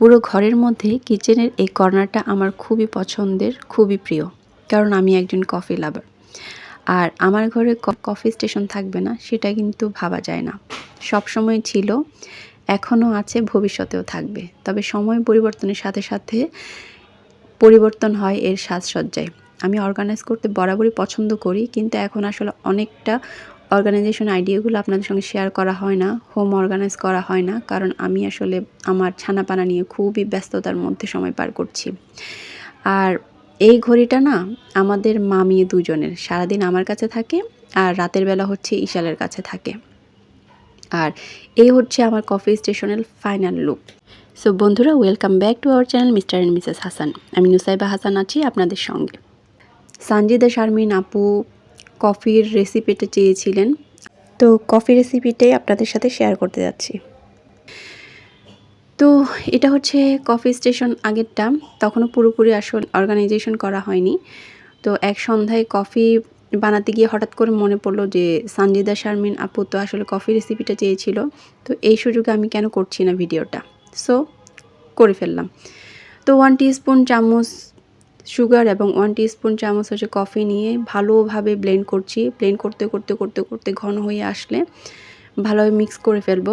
পুরো ঘরের মধ্যে কিচেনের এই কর্নারটা আমার খুবই পছন্দের, খুবই প্রিয়। কারণ আমি একজন কফি লাভার আর আমার ঘরে কফি স্টেশন থাকবে না, সেটা কিন্তু ভাবা যায় না। সব সময় ছিল, এখনও আছে, ভবিষ্যতেও থাকবে। তবে সময় পরিবর্তনের সাথে সাথে পরিবর্তন হয় এর সাজসজ্জায়। আমি অর্গানাইজ করতে বরাবরই পছন্দ করি, কিন্তু এখন আসলে অনেকটা অর্গানাইজেশন আইডিয়াগুলো আপনাদের সঙ্গে শেয়ার করা হয় না হোম অর্গানাইজ করা হয় না, কারণ আমি আসলে আমার ছানাপানা নিয়ে খুবই ব্যস্ততার মধ্যে সময় পার করছি। আর এই ঘড়িটা না আমাদের মামি দুজনের, সারাদিন আমার কাছে থাকে আর রাতের বেলা হচ্ছে ইশালের কাছে থাকে। আর এই হচ্ছে আমার কফি স্টেশনের ফাইনাল লুক সো বন্ধুরা welcome back to our channel mister and missus Hasan আমি নুসাইবা হাসান আছি আপনাদের সঙ্গে। সানজিদা, শারমিন, আপু কফির রেসিপিটা চেয়েছিলেন। তো কফি রেসিপিটাই আপনাদের সাথে শেয়ার করতে যাচ্ছি। তো এটা হচ্ছে কফি স্টেশন আগেরটা। তখনও পুরোপুরি আসল অর্গানাইজেশন করা হয়নি। তো এক সন্ধ্যায় কফি বানাতে গিয়ে হঠাৎ করে মনে পড়ল যে সানজিদা শারমিন আপু তো আসলে কফি রেসিপিটা চেয়েছিল। তো এই সুযোগে আমি কেন করছি না ভিডিওটা? সো করে ফেললাম। তো ওয়ান স্পুন চামচ সুগার এবং ওয়ান স্পুন চামচ হচ্ছে কফি নিয়ে ভালোভাবে ব্লেন্ড করছি। ব্লেন্ড করতে করতে করতে করতে ঘন হয়ে আসলে ভালোভাবে মিক্স করে ফেলব।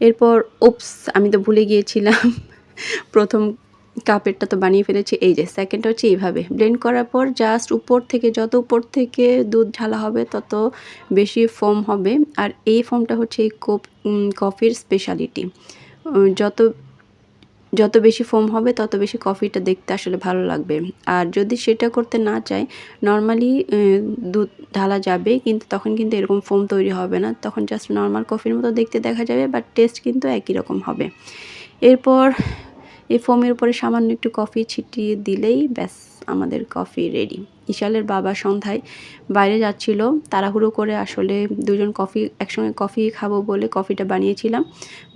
এরপর ওপস আমি তো ভুলে গিয়েছিলাম। প্রথম কাপেরটা তো বানিয়ে ফেলেছি। এই যে সেকেন্ডটা হচ্ছে এইভাবে। ব্লেন্ড করার পর জাস্ট উপর থেকে যত উপর থেকে দুধ ঢালা হবে তত বেশি ফোম হবে। আর এই ফোমটা হচ্ছে এই কোপ কফির স্পেশালিটি যত যত বেশি ফোম হবে তত বেশি কফিটা দেখতে আসলে ভালো লাগবে। আর যদি সেটা করতে না চাই নর্মালি দুধ ঢালা যাবে, কিন্তু তখন কিন্তু এরকম ফোম তৈরি হবে না। তখন জাস্ট নর্মাল কফির মতো দেখতে দেখা যাবে বাট টেস্ট কিন্তু একই রকম হবে। এরপর এই ফোমের উপরে সামান্য একটু কফি ছিটিয়ে দিলেই ব্যাস, আমাদের কফি রেডি ইশালের বাবা সন্ধ্যায় বাইরে যাচ্ছিল, তাড়াহুড়ো করে আসলে দুজন কফি, একসঙ্গে কফি খাব বলে কফিটা বানিয়েছিলাম।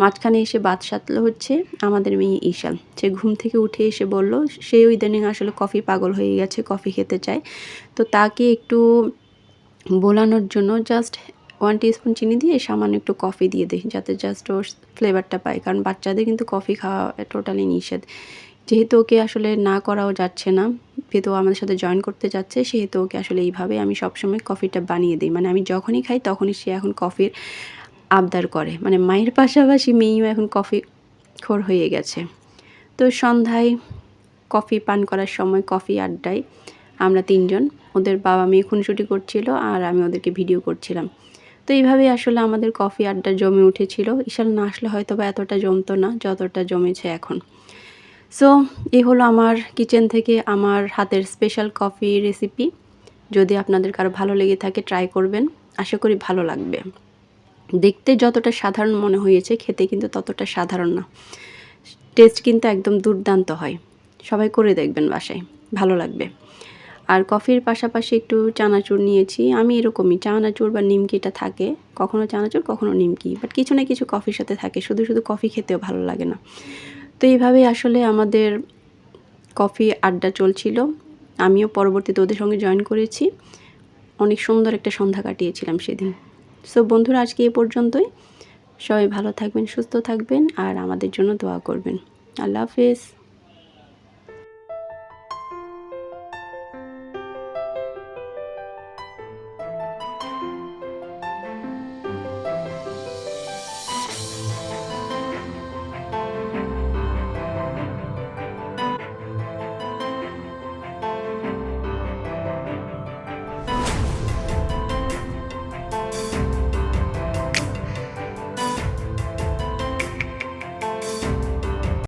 মাঝখানে এসে বাদ সাতলো হচ্ছে আমাদের মেয়ে ঈশাল। সে ঘুম থেকে উঠে এসে বলল, সে ইদানিং আসলে কফি পাগল হয়ে গেছে, কফি খেতে চায়। তো তাকে একটু বোলানোর জন্য জাস্ট ওয়ান স্পুন চিনি দিয়ে সামান্য একটু কফি দিয়ে দিই, যাতে জাস্ট ওর ফ্লেভারটা পায়। কারণ বাচ্চাদের কিন্তু কফি খাওয়া টোটালি নিষেধ। যেহেতু ওকে আসলে না করাও যাচ্ছে না, যেহেতু আমাদের সাথে জয়েন করতে যাচ্ছে, সেহেতু ওকে আসলে এইভাবে আমি সবসময় কফিটা বানিয়ে দিই। মানে আমি যখনই খাই, তখনই সে এখন কফির আবদার করে। মানে মায়ের পাশাপাশি মেয়েও এখন কফি খোর হয়ে গেছে। তো সন্ধ্যায় কফি পান করার সময় কফি আড্ডায় আমরা তিনজন, ওদের বাবা মেয়ে খুনসুটি করছিল আর আমি ওদেরকে ভিডিও করছিলাম। তো এইভাবেই আসলে আমাদের কফি আড্ডা জমে উঠেছিল। ইশাল না আসলে হয়তো বা এতটা জমতো না, যতটা জমেছে এখন। সো এই হলো আমার কিচেন থেকে আমার হাতের স্পেশাল কফি রেসিপি যদি আপনাদের কারও ভালো লেগে থাকে ট্রাই করবেন। আশা করি ভালো লাগবে। দেখতে যতটা সাধারণ মনে হয়েছে, খেতে কিন্তু ততটা সাধারণ না। টেস্ট কিন্তু একদম দুর্দান্ত হয়। সবাই করে দেখবেন বাসায়। ভালো লাগবে। আর কফির পাশাপাশি একটু চানাচুর নিয়েছি। আমি এরকমই, চানাচুর বা নিমকিটা থাকে। কখনো চানাচুর, কখনো নিমকি। বাট কিছু না কিছু কফির সাথে থাকে। শুধু শুধু কফি খেতেও ভালো লাগে না। তো এইভাবেই আসলে আমাদের কফি আড্ডা চলছিল। আমিও পরবর্তীতে ওদের সঙ্গে জয়েন করেছি। অনেক সুন্দর একটা সন্ধ্যা কাটিয়েছিলাম সেদিন। সো বন্ধুরা, আজকে এ পর্যন্তই। সবাই ভালো থাকবেন, সুস্থ থাকবেন, আর আমাদের জন্য দোয়া করবেন। আল্লাহ হাফেজ।